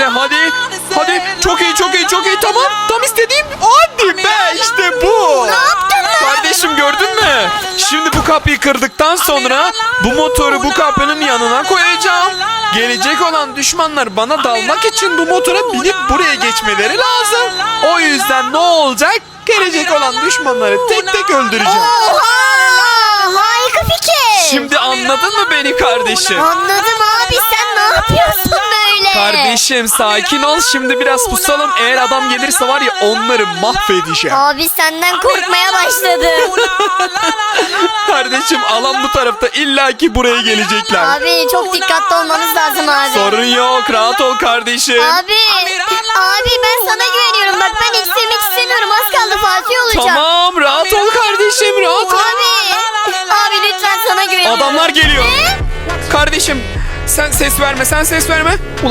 size hadi. Hadi çok iyi çok iyi çok iyi tamam. Tam istediğim. Hadi be işte bu. Kardeşim gördün mü? Şimdi bu kapıyı kırdıktan sonra bu motoru bu kapının yanına koyacağım. Gelecek olan düşmanlar bana dalmak için bu motora binip buraya geçmeleri lazım. O yüzden ne olacak? Gelecek olan düşmanları tek tek öldüreceğim. Oha! Harika fikir. Şimdi anladın mı beni kardeşim? Anladım abi sen? Kardeşim sakin ol şimdi biraz pusalım. Eğer adam gelirse var ya onları mahvedeceğim. Abi senden korkmaya başladım. Kardeşim alan bu tarafta illaki buraya gelecekler. abi çok dikkatli olmamız lazım abi. Sorun yok rahat ol kardeşim. Abi, abi ben sana güveniyorum. Bak ben eksilmek istemiyorum. Az kaldı Fatih olacağım. Tamam rahat ol kardeşim rahat ol. Abi, abi lütfen sana güveniyorum. Adamlar geliyor. Ne? Kardeşim sen ses verme sen ses verme. Ulan